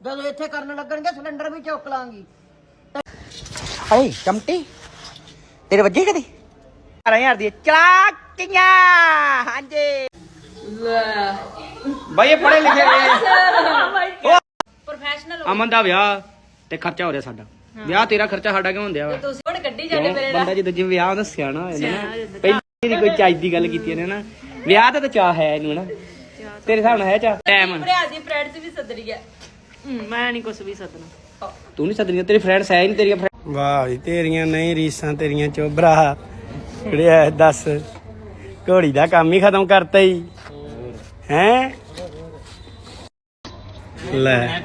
ਜਦੋਂ ਇੱਥੇ ਕਰਨ ਲੱਗਣਗੇ ਸਿਲੰਡਰ ਵੀ ਚੁੱਕ ਲਾਂਗੀ। ਓਏ ਚਮਟੀ ਤੇਰੇ ਵੱਜੇ ਕਦੀ? 12000 ਦੀ ਚਲਾਕੀਆਂ! ਹਾਂਜੀ। ਬਈ ਇਹ ਪੜੇ ਲਿਖੇ ਹੋਏ ਪ੍ਰੋਫੈਸ਼ਨਲ ਅਮਨ ਦਾ ਵਿਆਹ ਤੇ ਖਰਚਾ ਹੋ ਰਿਹਾ ਸਾਡਾ। ਵਿਆਹ ਤੇਰਾ ਖਰਚਾ ਸਾਡਾ ਕਿਉਂ ਹੁੰਦਿਆ ਵਾ? ਤੁਸੀਂ ਹੁਣ ਗੱਡੀ ਜਾਂਦੇ ਮੇਰੇ ਬੰਦਾ ਜਦੋਂ ਜਿਵੇਂ ਵਿਆਹ ਹੁੰਦਾ ਸਿਆਣਾ ਹੋ ਜਾਂਦਾ ਨਾ ਪਹਿਲੀ ਦੀ ਕੋਈ ਚਾਈ ਦੀ ਗੱਲ ਕੀਤੀ ਇਹਨੇ ਨਾ। ਵਿਆਹ ਤੇ ਤਾਂ ਚਾਹ ਹੈ ਇਹਨੂੰ ਨਾ ਤੇਰੇ ਹਿਸਾਬ ਨਾਲ ਹੈ ਚਾਹ ਟਾਈਮ ਭਰਾ ਦੀ ਫਰੈਂਡਸ ਵੀ ਸੱਦਣੀ ਹੈ ਮੈਂ ਨਹੀਂ ਕੁਝ ਵੀ ਸੱਦਣਾ। ਤੂੰ ਨਹੀਂ ਸੱਦਣੀ ਤੇਰੀ ਫਰੈਂਡਸ ਹੈ ਹੀ ਨਹੀਂ ਤੇਰੀਆਂ friends। ਵਾਹ ਜੀ ਤੇਰੀਆਂ ਨਹੀਂ ਰੀਸਾਂ ਤੇਰੀਆਂ ਚੋਬਰਾ ਕਿਹੜਿਆ ਦੱਸ। ਘੋੜੀ ਦਾ ਕੰਮ ਹੀ ਖਤਮ ਕਰਤਾ ਹੀ ਹੈ? ਲੈ।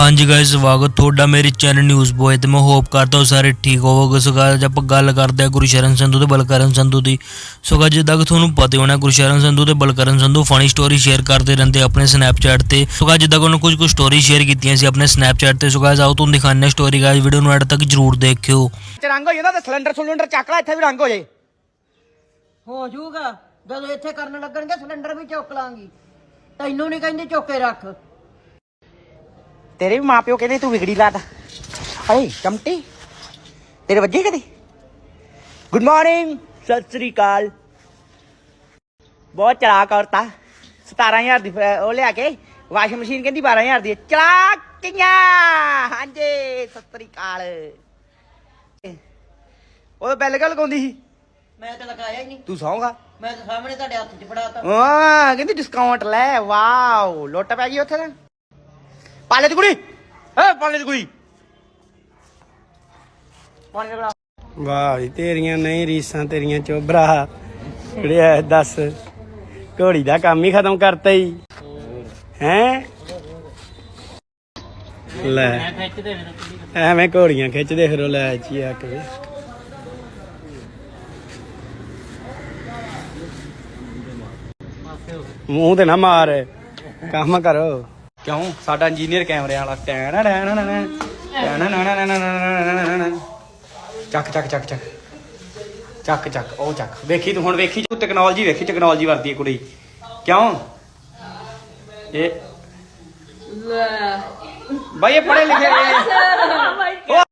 ਹਾਂਜੀ ਗਾਇਸ ਸਵਾਗਤ ਤੁਹਾਡਾ ਮੇਰੇ ਚੈਨਲ ਨਿਊਜ਼ ਬੋਏ ਤੇ। ਮੈਂ ਹੋਪ ਕਰਦਾ ਹਾਂ ਸਾਰੇ ਠੀਕ ਹੋਵੋਗੇ। ਸੋ ਅੱਜ ਆਪਾਂ ਗੱਲ ਕਰਦੇ ਹਾਂ ਗੁਰਸ਼ਰਨ ਸੰਧੂ ਤੇ ਬਲਕਰਨ ਸੰਧੂ ਦੀ। ਸੋ guys, ਜਿੱਦਾਂ ਕਿ ਤੁਹਾਨੂੰ ਪਤਾ ਹੀ ਹੋਣਾ ਗੁਰਸ਼ਰਨ ਸੰਧੂ ਤੇ Balkaran Sandhu funny story share ਕਰਦੇ ਰਹਿੰਦੇ ਆਪਣੇ ਸਨੈਪਚੈਟ ਤੇ। ਸੋ guys, ਜਿੱਦਾਂ ਕਿ ਉਹਨਾਂ ਕੁਝ ਕੁ ਸਟੋਰੀ ਸ਼ੇਅਰ ਕੀਤੀਆਂ ਸੀ ਆਪਣੇ ਸਨੈਪਚੈਟ ਤੇ। ਸੋ guys, ਆਓ ਤੁਹਾਨੂੰ ਦਿਖਾਉਂਦੇ ਹਾਂ ਸਟੋਰੀ ਗਾਇਸ ਵੀਡੀਓ ਨੂੰ ਐਡ ਤੱਕ ਜਰੂਰ ਦੇਖਿਓ। ਰੰਗ ਹੋ ਜਾਂਦਾ ਤੇ ਸਿਲੰਡਰ ਸਿਲੰਡਰ ਚੱਕ ਲੈ ਇੱਥੇ ਵੀ ਰੰਗ ਹੋ ਜਾਏ। ਹੋ ਜਾਊਗਾ। ਜਦੋਂ ਇੱਥੇ ਕਰਨ ਲੱਗਣਗੇ ਸਿਲੰਡਰ ਵੀ ਚੁੱਕ ਲਾਂਗੀ। ਤੈਨੂੰ ਨਹੀਂ ਕਹਿੰਦੇ ਚੁੱਕ ਕੇ ਰੱਖ। ਤੇਰੇ ਵੀ ਮਾਪਿਓ ਕਹਿੰਦੇ ਤੂੰ ਵਿਗੜੀ ਲਾਦਾ ਓਏ ਚਮਟੀ। ਤੇਰੇ ਵੱਜੇ ਕਦੀ? ਗੁੱਡ ਮਾਰਨਿੰਗ ਸਤਿ ਸ੍ਰੀ ਅਕਾਲ। ਬਹੁਤ ਚਲਾਕ ਔਰਤਾਂ 17000 ਦੀ ਉਹ ਲਿਆ ਕੇ ਵਾਸ਼ਿੰਗ ਮਸ਼ੀਨ ਕਹਿੰਦੀ 12000 ਦੀ। ਚਲਾਕੀਆਂ ਹਾਂਜੀ ਸਤਿ ਸ੍ਰੀ ਅਕਾਲ। ਉਹ ਬੈਲ ਗੱਲ ਲਗਾਉਂਦੀ ਸੀ? ਮੈਂ ਤਾਂ ਲਗਾਇਆ ਹੀ ਨਹੀਂ। ਤੂੰ ਸੌਂਗਾ? ਮੈਂ ਤਾਂ ਸਾਹਮਣੇ ਤੁਹਾਡੇ ਹੱਥ 'ਚ ਫੜਾਤਾ। ਵਾਹ ਕਹਿੰਦੀ ਡਿਸਕਾਊਂਟ ਲੈ ਵਾਓ ਲੁੱਟ ਪੈ ਗਈ ਉੱਥੇ ਤਾਂ। ਪਾਲੇ ਦੀ ਕੁੜੀ। ਵਾਹ ਜੀ, ਤੇਰੀਆਂ ਨਹੀਂ ਰੀਸਾਂ, ਤੇਰੀਆਂ ਚੋਬਰਾ ਕਿਹੜਿਆ ਦੱਸ। ਘੋੜੀ ਦਾ ਕੰਮ ਹੀ ਖਤਮ ਕਰਤਾ ਹੀ ਹੈ? ਲੈ, ਐਵੇਂ ਘੋੜੀਆਂ ਖਿੱਚਦੇ ਫਿਰੋ, ਲੈ ਜੀ, ਆ ਕੇ। ਮੂੰਹ ਤੇ ਨਾ ਮਾਰ। ਕੰਮ ਕਰੋ। ਕਿਉਂ ਸਾਡਾ ਇੰਜੀਨੀਅਰ ਕੈਮਰੇ ਵਾਲਾ ਟੈਨ ਟੈਨ ਚੱਕ ਚੱਕ ਚੱਕ ਚੱਕ ਚੱਕ ਚੱਕ ਉਹ ਚੱਕ ਵੇਖੀ ਤੂੰ ਹੁਣ ਵੇਖੀ ਤੂੰ ਟੈਕਨੋਲੋਜੀ ਵੇਖੀ ਟੈਕਨੋਲੋਜੀ ਵਰਦੀ ਹੈ ਕੁੜੀ ਕਿਉਂ ਇਹ ਬਾਈ ਇਹ ਪੜੇ ਲਿਖੇ ਹੋਏ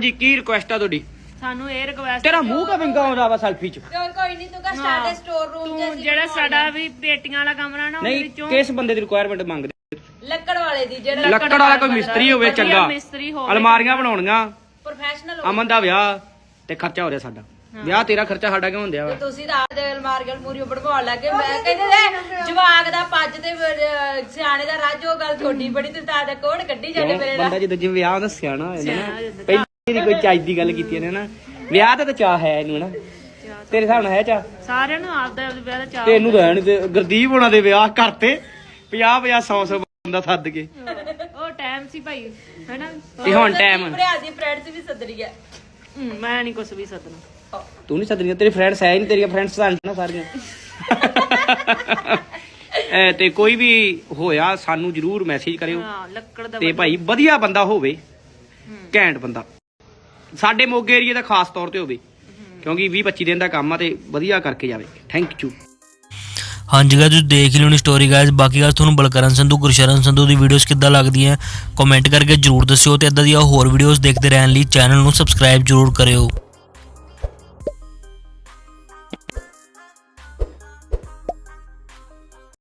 ਜੀ ਕੀ ਰਿਕੁਐਸਟ ਆ ਤੁਹਾਡੀ ਸਾਨੂੰ ਇਹ ਰਿਕਵੈਸਟ ਤੇਰਾ ਮੂੰਹ ਕਾ ਵਿੰਗਾ ਆਉਂਦਾ ਵਾ ਸੈਲਫੀ ਚ? ਕਿਉਂ ਕੋਈ ਨਹੀਂ ਤੂੰ ਕਹ ਸਾਡੇ ਸਟੋਰ ਰੂਮ ਤੂੰ ਜਿਹੜਾ ਸਾਡਾ ਵੀ ਪੇਟੀਆਂ ਵਾਲਾ ਕਮਰਾ ਨਾ ਉਹਦੇ ਨਹੀਂ ਵਿੱਚੋਂ ਕਿਸ ਬੰਦੇ ਦੀ ਰਿਕੁਆਇਰਮੈਂਟ ਮੰਗਦੇ? ਲੱਕੜ ਵਾਲੇ ਦੀ ਜਿਹੜਾ ਲੱਕੜ ਵਾਲਾ ਕੋਈ ਮਿਸਤਰੀ ਹੋਵੇ ਵਧੀਆ ਚੰਗਾ। ਮਿਸਤਰੀ ਹੋਵੇ। ਅਲਮਾਰੀਆਂ ਬਣਾਉਣੀਆਂ। ਪ੍ਰੋਫੈਸ਼ਨਲ ਅਮਨ ਦਾ ਵਿਆਹ ਤੇ ਖਰਚਾ ਹੋ ਰਿਹਾ ਸਾਡਾ। ਵਿਆਹ ਤੇਰਾ ਖਰਚਾ ਸਾਡਾ ਕਿਉਂ ਹੁੰਦਿਆ ਵਾ? ਤੁਸੀਂ ਤਾਂ ਆਪਦੇ ਅਲਮਾਰੀਆਂ ਮੂਰੀ ਬਣਵਾਉਣ ਲੱਗੇ ਮੈਂ ਕਹਿੰਦੇ ਨੇ ਜਵਾਗ ਦਾ ਪੱਜ ਤੇ ਅਹ, ਸਿਆਣੇ ਦਾ ਰਾਜ ਉਹ ਗੱਲ ਤੁਹਾਡੀ ਬੜੀ ਤੁਸੀਂ ਤਾਂ ਕੋੜ ਕੱਢੀ ਜਾਂਦੇ ਮੇਰੇ ਨਾਲ। ਬੰਦਾ ਜਦੋਂ ਜਿਵੇਂ ਵਿਆਹ ਹੁੰਦਾ ਸਿਆਣਾ ਹੋ ਜਾਂਦਾ ਨਾ। ਪਹਿਲੀ ਦੀ ਕੋਈ ਚਾਈ ਦੀ ਗੱਲ ਕੀਤੀ ਇਹਨੇ ਨਾ? ਵਿਆਹ ਤੇ ਤਾਂ ਚਾਹ ਹੈ ਇਹਨੂੰ ਨਾ? ਤੇਰੇ ਹਿਸਾਬ ਨਾਲ ਹੈ ਚਾਹ? ਸਾਰਿਆਂ ਨੂੰ ਆਪਦਾ ਆਪਦੇ ਵਿਆਹ ਦਾ ਚਾਹ ਤਾਂ ਹੈ ਨੀ ਤੇ ਗੁਰਦੀਪ ਹੋਣਾ ਦੇ ਵਿਆਹ ਕਰਤੇ। 50 50 100 100 ਬੰਦਾ ਸੱਦ ਕੇ। ਉਹ ਟਾਈਮ ਸੀ ਭਾਈ ਹੈਨਾ ਤੇ ਹੁਣ ਟਾਈਮ ਭਰਾ ਦੀ ਫਰੈਂਡਸ ਵੀ ਸੱਦਣੀ ਹੈ। ਹਮ, ਮੈਂ ਨਹੀਂ ਕੁਝ ਵੀ ਸੱਦਣਾ। ਤੂੰ ਨਹੀਂ ਸੱਦਣੀ ਤੇਰੀ ਫਰੈਂਡਸ ਹੈ ਹੀ ਨਹੀਂ ਤੇਰੀਆਂ ਫਰੈਂਡਸ ਤਾਂ ਨਾ ਸਾਰੀਆਂ। ਐ ਤੇ ਕੋਈ ਵੀ ਹੋਇਆ ਸਾਨੂੰ ਜਰੂਰ ਮੈਸੇਜ ਕਰਿਓ। ਹਾਂ ਲੱਕੜ ਦਾ ਤੇ ਭਾਈ ਵਧੀਆ ਬੰਦਾ ਹੋਵੇ ਘੈਂਟ ਬੰਦਾ। ਸਾਡੇ ਮੋਗੇ ਏਰੀਆ ਦਾ ਖਾਸ ਤੌਰ ਤੇ ਹੋਵੇ। ਕਿਉਂਕਿ 20 25 ਦਿਨ ਦਾ ਕੰਮ ਆ ਤੇ ਵਧੀਆ ਕਰਕੇ ਜਾਵੇ। ਥੈਂਕ ਯੂ ਹਾਂਜੀ ਗਾਇਸ ਤੁਸੀਂ ਦੇਖ ਲਿਓ ਲਿਓਣੀ ਸਟੋਰੀ ਗਾਇਜ਼ ਬਾਕੀ ਗੱਲ ਤੁਹਾਨੂੰ ਬਲਕਰਨ ਸੰਧੂ, ਗੁਰਸ਼ਰਨ ਸੰਧੂ ਦੀ ਵੀਡੀਓਜ਼ ਕਿੱਦਾਂ ਲੱਗਦੀਆਂ ਕਮੈਂਟ ਕਰਕੇ ਜਰੂਰ ਦੱਸਿਓ ਤੇ ਇਦਾਂ ਦੀਆਂ ਹੋਰ ਵੀਡੀਓਜ਼ ਦੇਖਦੇ ਰਹਿਣ ਲਈ ਚੈਨਲ ਨੂੰ ਸਬਸਕ੍ਰਾਈਬ ਜਰੂਰ ਕਰਿਓ।